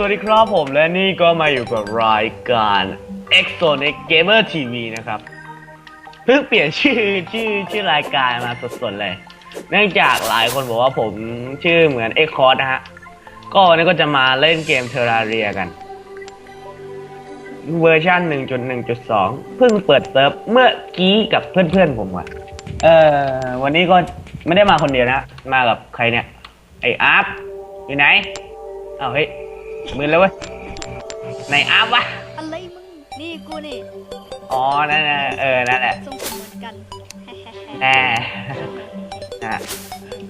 สวัสดีครับผมและนี่ก็มาอยู่กับรายการ X Zone X Gamer TV นะครับ เพิ่งเปลี่ยนชื่อชื่อชื่อรายการมาสดๆเลย เนื่องจากหลายคนบอกว่าผมชื่อเหมือน e x o นะฮะ ก็วันนี้ก็จะมาเล่นเกมเทอร์ราเรียกัน เวอร์ชัน1.1.2 เพิ่งเปิดเซิร์ฟเมื่อกี้กับเพื่อนๆผมว่ะเออวันนี้ก็ไม่ได้มาคนเดียวนะ มากับใครเนี่ย ไออาร์ฟอยู่ไหนอ้าวเฮ้ย มือแล้วเว้ยไหนอาร์ฟวะอะไรมึง นี่กูนี่ อ๋อ นั่นน่ะเออ นั่นแหละทรงผมเหมือนกันแหมนะ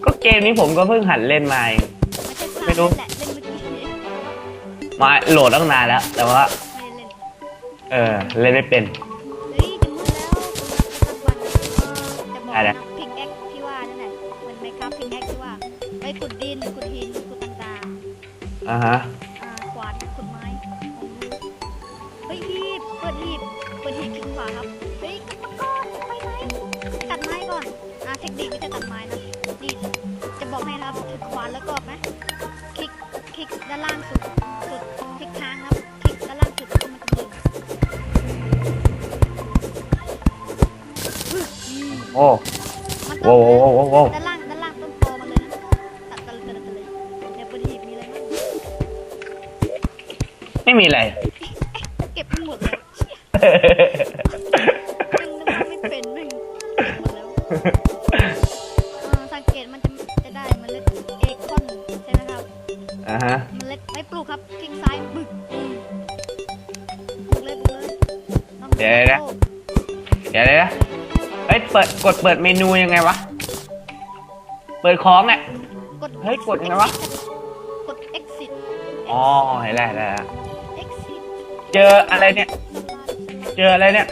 ก็เกมนี้ผมก็เพิ่งหัดเล่นมาเองไม่ใช่ไม่รู้แหละเล่นเมื่อกี้นี้มาโหลดตั้งนานแล้ว แต่ว่าไม่ได้เล่น เออ เล่นไม่เป็น เฮ้ยจะมืดแล้วสักวันจะบอกอะไรนะพิกแอคที่ว่านั่นแหละมันไหมครับพิกแอคที่ว่าไปขุดดินขุดหินขุดต่างอ่าฮะ ๆ ว้โว้โว้โว้ด้านล่างด้านล่างต้นโตมาเลยนะตัดกันเลยตัดกันเลยเนี่ยบนหีบมีอะไรบ้างไม่มีอะไร เก็บไปหมดแล้วมันไม่เป็นแม่งเก็บหมดแล้วเออสังเกตมันจะจะได้เมล็ดเอคอนใช่ไหมครับอ่าฮะเมล็ดไม่ปลูกครับคลิกซ้ายบึกอืมปลูกเลยปลูกเลยน้องเดี๋ยวนะ เดี๋ยวเลยนะเฮ้ยเปิดกดเปิดเมนูยังไงวะ เปิดของเนี่ย กด เฮ้ยกดยังไงวะ กด exit อ๋อเห็นแล้วเห็นแล้ว exit เจออะไรเนี่ย เจออะไรเนี่ย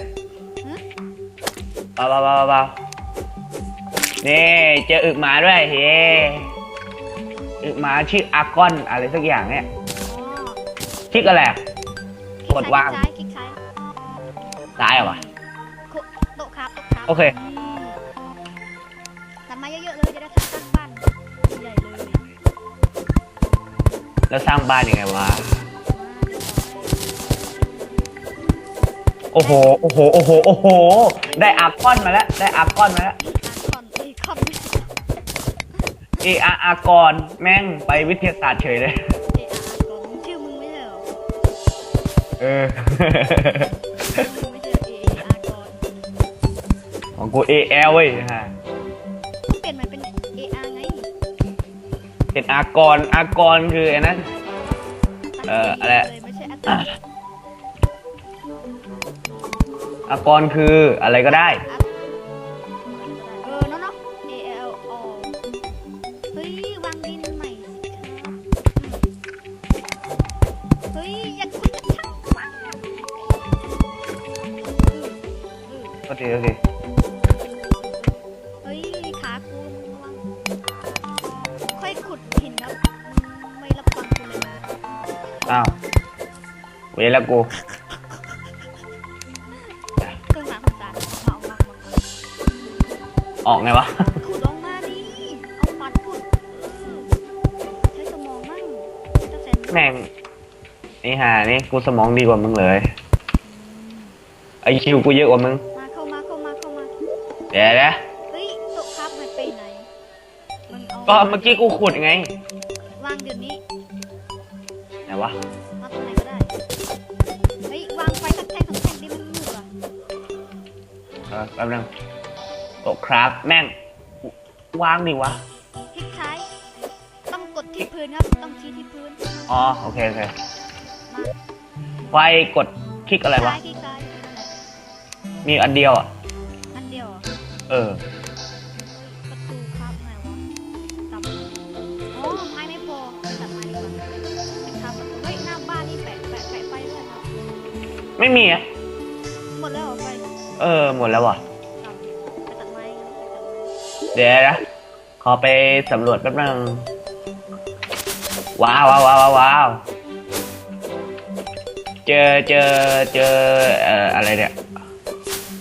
ฮะเบาเบาเบาเบานี่เจออึกหมาด้วยเฮ้อึกหมาชื่ออากอนอะไรสักอย่างเนี่ย อ๋อคลิกอะไรอะ กดวางซ้ายคลิกซ้ายซ้ายเหรอวะคุโต๊ะครับโต๊ะครับโอเค แล้วสร้างบ้านยังไงวะ โอ้โห โอ้โห โอ้โห โอ้โห ได้อากอนมาแล้ว ได้อากอนมาแล้ว ก่อนไอ้คอมเอเออาอากรแม่งไปวิทยาศาสตร์เฉยเลยอาก่อนชื่อมึงไม่ใช่เหรอเออ มึงไม่ใช่เออาก่อน ของกูเอเอลเว้ยฮะ เป็นอากรอากรคือไอ้นั้นเอ่ออะไรเลยไม่ใช่อัตตาอากรคืออะไรก็ได้ เออเนาะเนาะ A L O เฮ้ยวางดินใหม่สิครับเฮ้ยอย่าคุณจะช่างวางนะเออเออก็ทีก็ทีเอ้าวเวลากูเครื่องรางของสารมาออกมาออกมาออกไงวะขุดออกมาดิเอาปัดขุดเออใช้สมองมั่งเจ้าแซนแม่งนี่หานี่กูสมองดีกว่ามึงเลยไอคิวกูเยอะกว่ามึงมาเข้ามาเข้ามาเข้ามา เดี๋ยวนะเฮ้ยโต๊ะครับมันไปไหนมึงเอาก็เมื่อกี้กูขุดไง วางเดี๋ยวนี้ไหน วะวางตรงไหนก็ได้ เฮ้ย วางไฟสักแท่งสองแท่งดิมันมืดว่ะเออแป๊บนึงโต๊ะครับ แม่ง วางดิวะ คลิกซ้าย ต้องกดที่พื้นครับ ต้องชี้ที่พื้นอ๋อ โอเค โอเคมาไฟกดคลิกอะไรวะ ซ้ายคลิกซ้าย มีอันเดียวอะ อันเดียวเหรอ เออ ไม่มีอะหมดแล้วเหรอไฟเออ หมดแล้วว่ะตับไปตัดไม้กันไปตัดไม้เดี๋ยวนะ ขอไปสำรวจแป๊บนึง ว้าวว้าวว้าวว้าวเจอเจอเจอเอ่ออะไรเนี่ย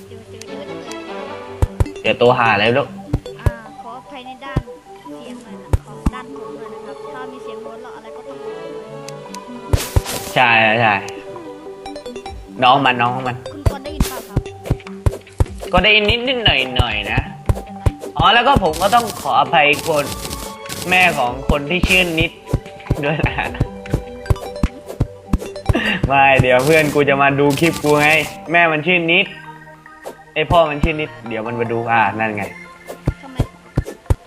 เจอเจอเจอเจอเจอตัวหาอะไรไม่รู้อ่าขออภัยในด้านเสียงหน่อยนะขอด้านผมหน่อยนะครับ ถ้ามีเสียงหัวเราะอะไรก็ต้องขออภัยใช่ใช่ น้องมันน้องมัน คุณกอนได้ยินเปล่าครับก็ได้นิดนิดหน่อยหน่อยนะไม่เป็นไรอ๋อแล้วก็ผมก็ต้องขออภัยคนแม่ของคนที่ชื่อนิดด้วยนะ ไม่เดี๋ยวเพื่อนกูจะมาดูคลิปกูไง แม่มันชื่อนิดไอพ่อมันชื่อนิด เดี๋ยวมันมาดูอ่านั่นไง ทำไม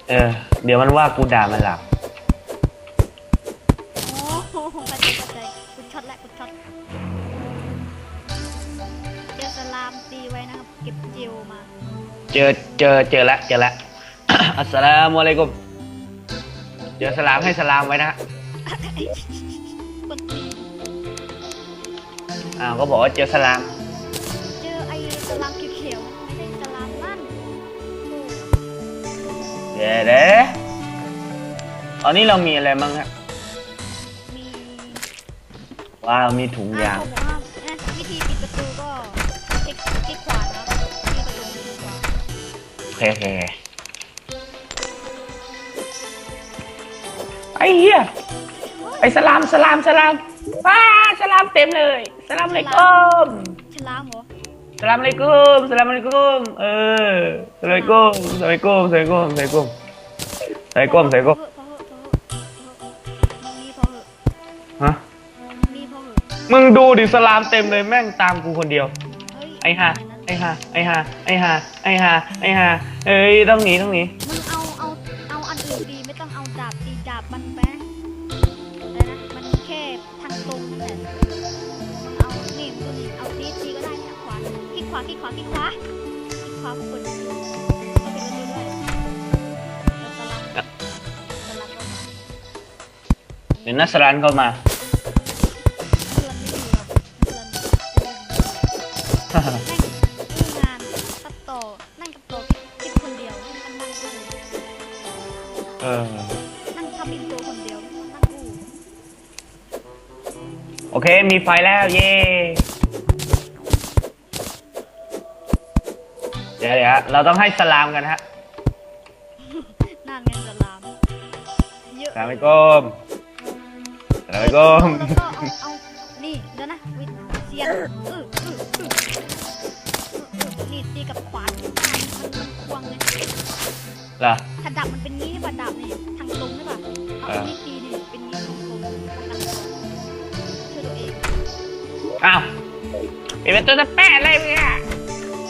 เออ เดี๋ยวมันว่ากูด่ามันหลับ เจอเจอเจอแล้วเจอแล้ว อัสสลามุอะลัยกุมเจอสลามให้สลามไว้นะคนตีอ้าวก็บอกว่าเจอสลาม เจอไอ้สลามเขียวๆไม่ใช่สลามนั่นโอ้เดี๋ยวเด้ตอนนี้เรามีอะไรบ้างฮะมีว้าวมีถุงอ่ายางเขาบอกว่าเอ๊ะวิธีปิดประตูก็คลิกคลิกขวานะ เคโอเคไอ้เหี้ยไอ้สลามสลามสลามว้าสลามเต็มเลยสลามเลยกุมฉลามเหรอสลามเลยกุมสลามเลยกุมเออสลามเลยกุมสลามเลยกุมสลามเลยกุมสลามเลยกุมสลามเลยกุมสลามเลยกุมพอเหอะพอเหอะพอเหอะมึงมีพอเหอะฮะมีพอเหอะมึงดูดิสลามเต็มเลยแม่งตามกูคนเดียวเฮ้ยไอ้ห่า ไอ้ห่าไอ้ห่าไอ้ห่าไอ้ห่าไอ้ห่าเอ้ยต้องหนีต้องหนีมึงเอาเอาเอาอันอื่นดีไม่ต้องเอาดาบตีดาบมันไปอะไรนะมันแค่ทางตรงนั่นแหละมึงเอานี่มึงนี่เอาตีตีก็ได้เนี่ยขวาคลิกขวาคลิกขวาคลิกขวาคลิกขวาเปิดประตูก็ปิดประตูด้วยแล้วสลับสลับก็มา เดี๋ยวนัสรันเข้ามา มีไฟแล้วเย่เดี๋ยวเดี๋ยวเราต้องให้สลามกันฮะนั่นไงสลามเยอะสลามไปก้มสลามไปก้มแล้วก็เอาเอานี่เดี๋ยวนะวิเซียนเออเออเออเออนี่ตีกับขวานมันมันควงเลยเหรอ อ้าวปิดประตูจะแปะอะไรเนี่ย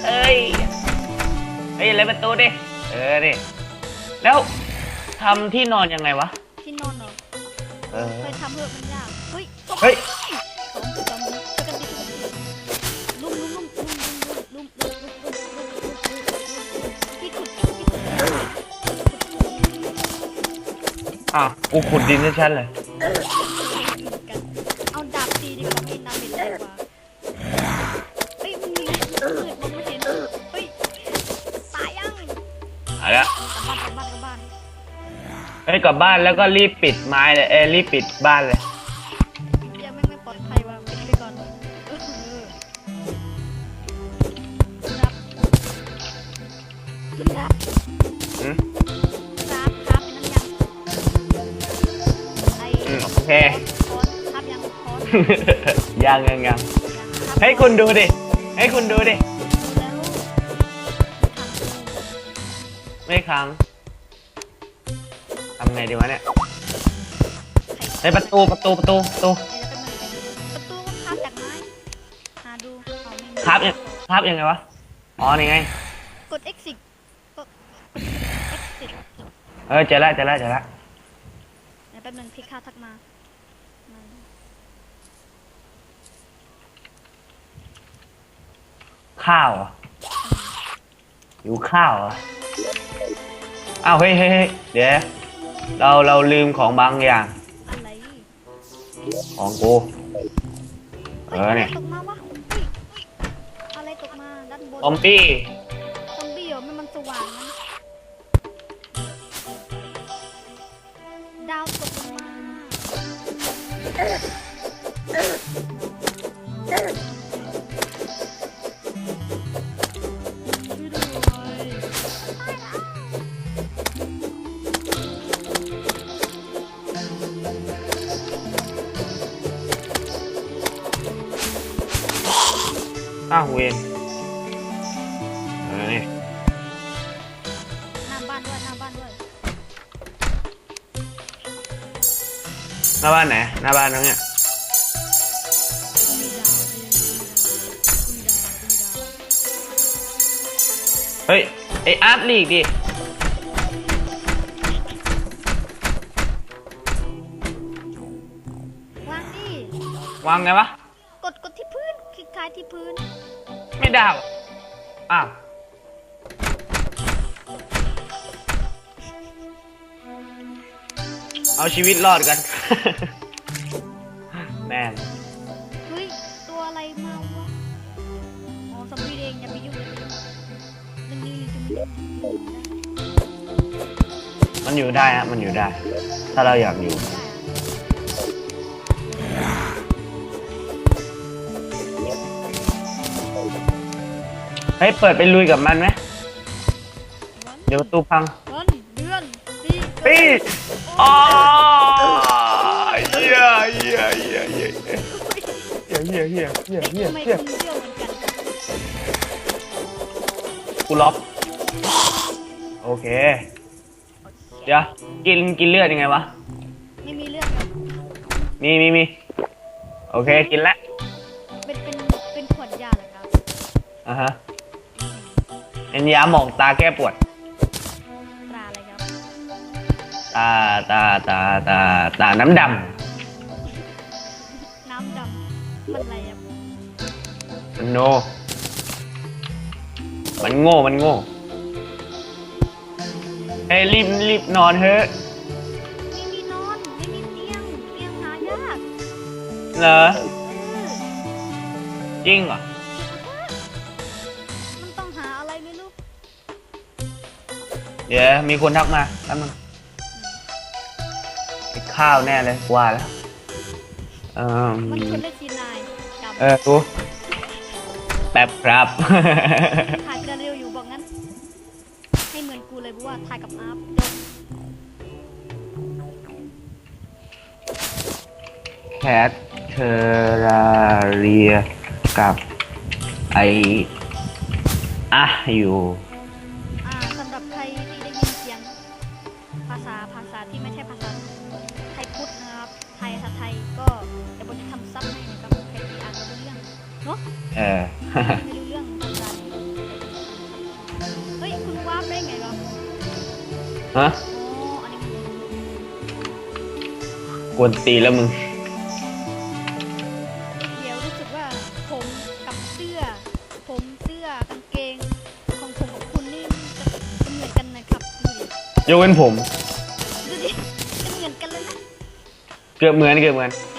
เอ้ยเฮ้ยอะไรประตูดิ เออดิ แล้วทำที่นอนยังไงวะ ที่นอนเหรอเออ เคยทำเพื่อมันยาก เฮ้ยเฮ้ยสองสองช่วยกันดิช่วยกันดิลุ่มลุ่มลุ่มลุ่มลุ่มลุ่มลุ่มลุ่มลุ่มลุ่มลุ่มที่ขุดที่ขุดอ้าว กูขุดดินให้ฉันเลย กลับบ้านแล้วก็รีบปิดไม้เลยเอยรีบปิดบ้านเลย ยังไม่ไม่ปลอดภัยว่ะปิดไปก่อนเออครับครับอืม ครับครับเป็นยังไออืมโอเค คอนครับยังคอนยังยังยังครับให้คุณดูดิ ให้คุณดูดิ แล้ว ไม่ค้างำไงดีวะเนี่ยในประตูประตูประตูประตูประตูก็คาบจากไม้หาดูเอาไม่มีครับยังครับยังไงวะอ๋อนี่ไงกด exit กด exit เออเจอแล้วเจอแล้วเจอแล้วเดี๋ยวแป๊บนึงพี่ข้าวทักมานั่นข้าวเหรออยู่ข้าวเหรออ้าวเฮ้ยเฮ้ยเฮ้ยเดี๋ยว เราเราลืมของบางอย่าง อะไรของกู เอเฮ้ยออะไรเนี่ยตกมาวะเฮ้ยเฮ้ยอะไรตกมาด้านบน ซอมบี้ เองเออนี่หน้าบ้านด้วยหน้าบ้านด้วยหน้าบ้านไหนหน้าบ้านน้องเนี่ยมีดาวมีดาวมีดาวมีดาวเฮ้ยไออาร์ตลีกดิวางดิวางไงวะ ที่พื้น ไม่ได้วะอ้าวเอาชีวิตรอดกัน แม่งเฮ้ย ตัวอะไรมาวะอ๋อซอมบี้เองอย่าไปยุ่งอย่าไปยุ่งเรื่องนี้จะไม่ได้มันอยู่ได้ฮะมันอยู่ได้ ถ้าเราอยากอยู่ เฮ้ยเปิดไปลุยกับมันไหมวันเดี๋ยวประตูพังวันเดือนปีปีอ๋อเฮียเฮียเฮียเฮียเฮียเฮียเฮียเฮียเฮียทำไมเฮียคุณเที่ยวเหมือนกันกูล็อกโอเค เดี๋ยวกินกินเลือดยังไงวะ ไม่มีเรื่องครับมีมีมีโอเคกินแล้วเป็นเป็นเป็นขวดยาเหรอครับ อะฮะ เป็นยาหมองตาแก้ปวด ตราอะไรครับตาตาตาตาตาน้ำดน้ำดำมันอะไรครับำมันโน มันโง่ มันโง่เฮ้ยรีบรีบนอนเถอะไม่มีนอนไม่มีเตียงเตียงหายากเหรอเออจริงเหรอ เดี๋ยวมีคนทักมาแป๊บนึงไอ้ข้าวแน่เลยว่าแล้วเออมันคนเลขทีนายจำเออดูแป๊บครับถ่ายเร็วๆอยู่บอกงั้น ให้เหมือนกูเลยเพราะว่าถ่ายกับอาร์ฟจบแคทเทอราเรียกับไออะอยู่ เนาะเออ ไม่รู้เรื่องภาษาเฮ้ย คุณวาร์ปได้ไงวะฮะอ๋อ อันนี้มันกวนตีแล้วมึงเดี๋ยวรู้สึกว่าผมกับเสื้อ ผมเสื้อกางเกง ของผมกับคุณนี่จะเหมือนกันนะครับดูดิยกเว้นผม ดูดิจะเหมือนกันเลยนะ เกือบเหมือนเกือบเหมือนเ